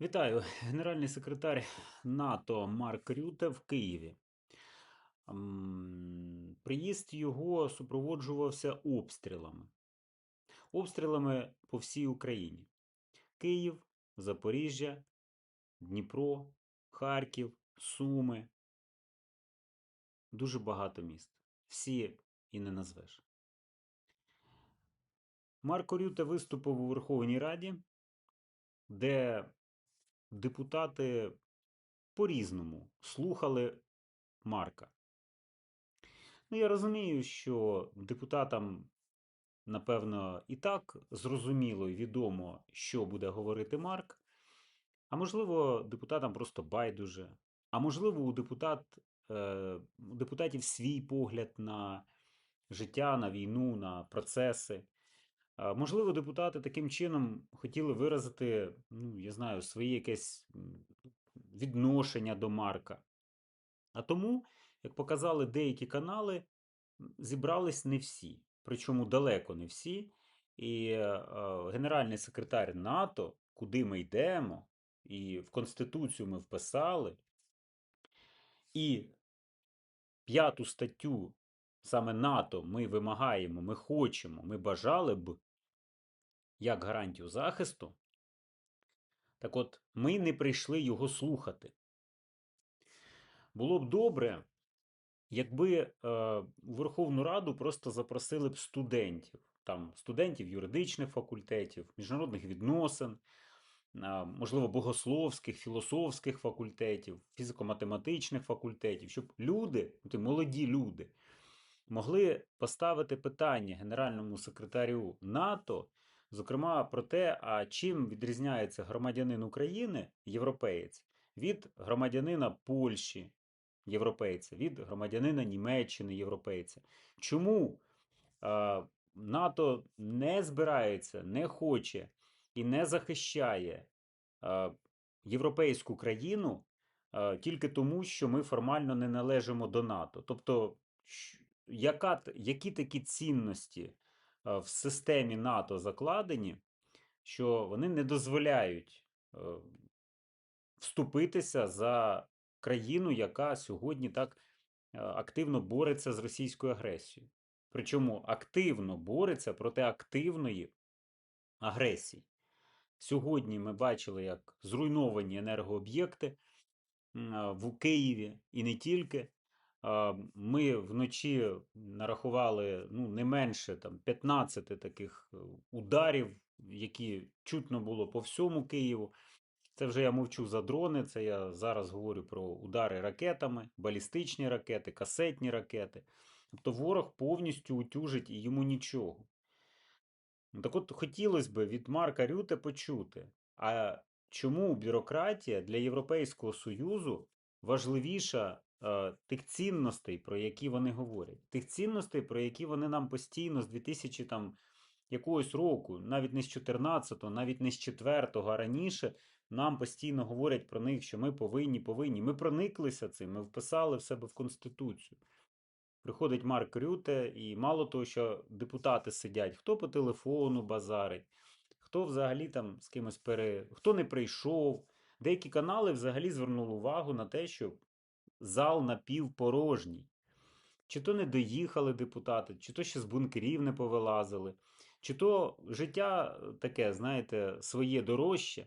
Вітаю, генеральний секретар НАТО Марк Рюте в Києві. Приїзд його супроводжувався обстрілами. Обстрілами по всій Україні: Київ, Запоріжжя, Дніпро, Харків, Суми. Дуже багато міст. Всі і не назвеш. Марко Рюте виступив у Верховній Раді, де депутати по-різному слухали Марка. Ну, я розумію, що депутатам, напевно, і так зрозуміло і відомо, що буде говорити Марк. А можливо, депутатам просто байдуже. А можливо, у депутат, е, у депутатів свій погляд на життя, на війну, на процеси. Можливо, депутати таким чином хотіли виразити, ну, я знаю, своє якесь відношення до Марка. А тому, як показали деякі канали, зібрались не всі, причому далеко не всі. І е, генеральний секретар НАТО, куди ми йдемо, і в Конституцію ми вписали, і п'яту статтю саме НАТО ми вимагаємо, ми хочемо, ми бажали б як гарантію захисту. Так от, ми не прийшли його слухати. Було б добре, якби е, у Верховну Раду просто запросили б студентів, там студентів юридичних факультетів, міжнародних відносин, можливо, богословських, філософських факультетів, фізико-математичних факультетів, щоб люди, молоді люди, могли поставити питання Генеральному секретарю НАТО, зокрема про те, а чим відрізняється громадянин України, європеєць, від громадянина Польщі, європейця, від громадянина Німеччини, європейця. Чому а, НАТО не збирається, не хоче і не захищає а, європейську країну а, тільки тому, що ми формально не належимо до НАТО? Тобто, яка, які такі цінності в системі НАТО закладені, що вони не дозволяють е, вступитися за країну, яка сьогодні так е, активно бореться з російською агресією. Причому активно бореться проти активної агресії. Сьогодні ми бачили, як зруйновані енергооб'єкти в Києві і не тільки. А, Ми вночі нарахували ну, не менше там, 15 таких е, ударів, які чутно було по всьому Києву. Це вже я мовчу за дрони, це я зараз говорю про удари ракетами, балістичні ракети, касетні ракети. Тобто ворог повністю утюжить і йому нічого. Ну, Так от хотілося б від Марка Рюте почути, а чому бюрократія для Європейського Союзу важливіша е, тих цінностей, про які вони говорять, тих цінностей, про які вони нам постійно з 2000 там, якогось року, навіть не з 14-го, навіть не з 4-го, а раніше нам постійно говорять про них, що ми повинні, повинні. Ми прониклися цим, ми вписали в себе в Конституцію. Приходить Марк Рюте, і мало того, що депутати сидять, хто по телефону базарить, хто взагалі там з кимось пере. хто не прийшов. Деякі канали взагалі звернули увагу на те, що зал напівпорожній. Чи то не доїхали депутати, чи то ще з бункерів не повилазили, чи то життя е, таке, знаєте, своє дорожче,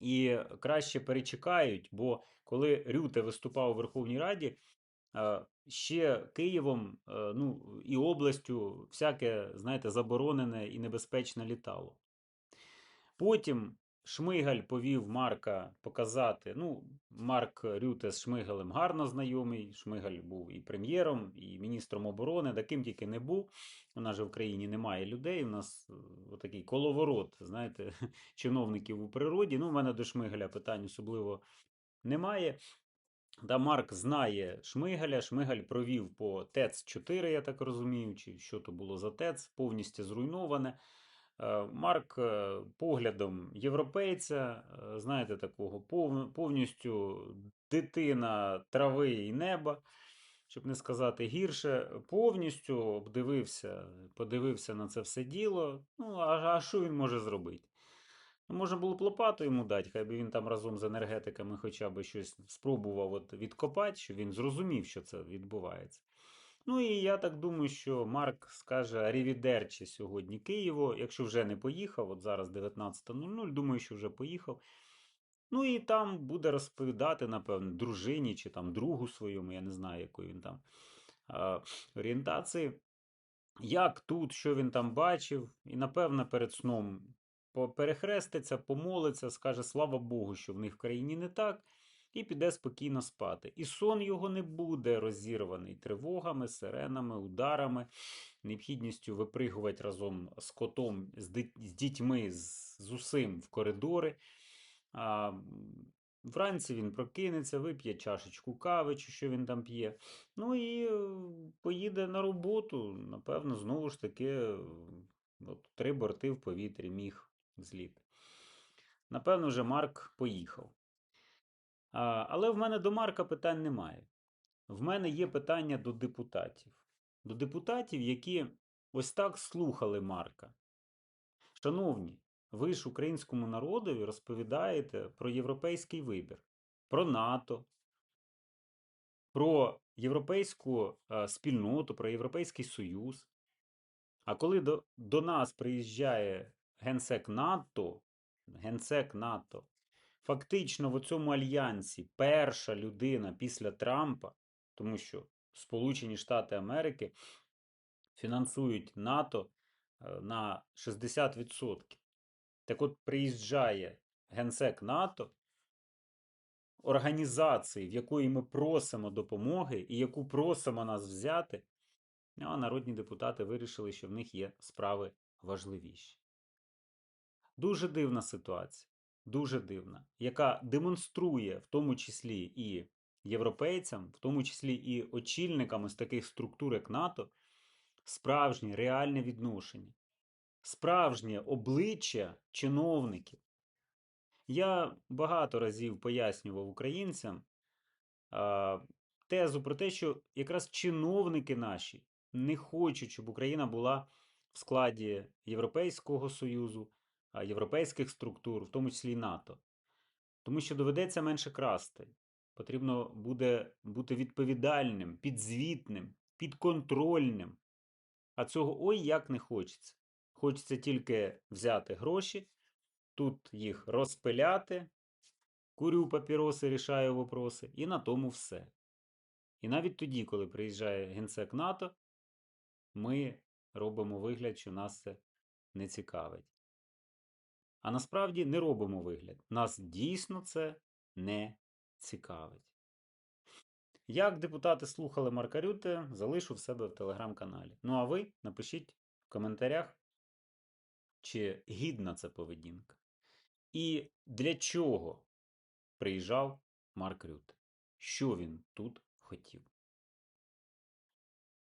і краще перечекають, бо коли Рюте виступав у Верховній Раді, е, ще Києвом е, ну, і областю всяке, знаєте, заборонене і небезпечне літало. Потім Шмигаль повів Марка показати. Ну, Марк Рюте з Шмигалем гарно знайомий. Шмигаль був і прем'єром, і міністром оборони, таким тільки не був. У нас же в країні немає людей. У нас е, такий коловорот, знаєте, чиновників у природі. Ну, у мене до Шмигаля питань особливо немає. Да, Марк знає Шмигаля. Шмигаль провів по ТЕЦ-4, я так розумію, чи що то було за ТЕЦ, повністю зруйноване. Е, Марк е, поглядом європейця, е, знаєте, такого пов- повністю дитина трави і неба, щоб не сказати гірше, повністю обдивився, подивився на це все діло. Ну, а, а що він може зробити? Ну, Можна було б лопату йому дати, хай би він там разом з енергетиками хоча б щось спробував от відкопати, щоб він зрозумів, що це відбувається. Ну і я так думаю, що Марк скаже Арівідерчі сьогодні Києву, якщо вже не поїхав, от зараз 19.00, думаю, що вже поїхав. Ну і там буде розповідати, напевно, дружині чи там другу своєму, я не знаю, якої він там а, орієнтації, як тут, що він там бачив, і, напевно, перед сном перехреститься, помолиться, скаже слава Богу, що в них в країні не так, і піде спокійно спати. І сон його не буде розірваний тривогами, сиренами, ударами, необхідністю випригувати разом з котом, з, дітьми, з, усім в коридори. А, вранці він прокинеться, вип'є чашечку кави, чи що він там п'є. Ну і е, поїде на роботу. Напевно, знову ж таки, е, от, три борти в повітрі міг зліт. Напевно, вже Марк поїхав. Але в мене до Марка питань немає. В мене є питання до депутатів. До депутатів, які ось так слухали Марка. Шановні, ви ж українському народові розповідаєте про європейський вибір, про НАТО, про європейську спільноту, про Європейський Союз. А коли до, до нас приїжджає генсек НАТО, генсек НАТО, фактично в цьому альянсі перша людина після Трампа, тому що Сполучені Штати Америки фінансують НАТО е, на 60%. Так от приїжджає генсек НАТО, організації, в якої ми просимо допомоги і яку просимо нас взяти, а народні депутати вирішили, що в них є справи важливіші. Дуже дивна ситуація, дуже дивна, яка демонструє в тому числі і європейцям, в тому числі і очільникам з таких структур, як НАТО, справжнє реальне відношення, справжнє обличчя чиновників. Я багато разів пояснював українцям а, тезу про те, що якраз чиновники наші не хочуть, щоб Україна була в складі Європейського Союзу, європейських структур, в тому числі і НАТО. Тому що доведеться менше красти. Потрібно буде бути відповідальним, підзвітним, підконтрольним. А цього ой як не хочеться. Хочеться тільки взяти гроші, тут їх розпиляти, курю папіроси, рішаю вопроси, і на тому все. І навіть тоді, коли приїжджає генсек НАТО, ми робимо вигляд, що нас це не цікавить. А насправді не робимо вигляд. Нас дійсно це не цікавить. Як депутати слухали Марка Рюте, залишу в себе в телеграм-каналі. Ну а ви напишіть в коментарях, чи гідна це поведінка. І для чого приїжджав Марк Рюте? Що він тут хотів?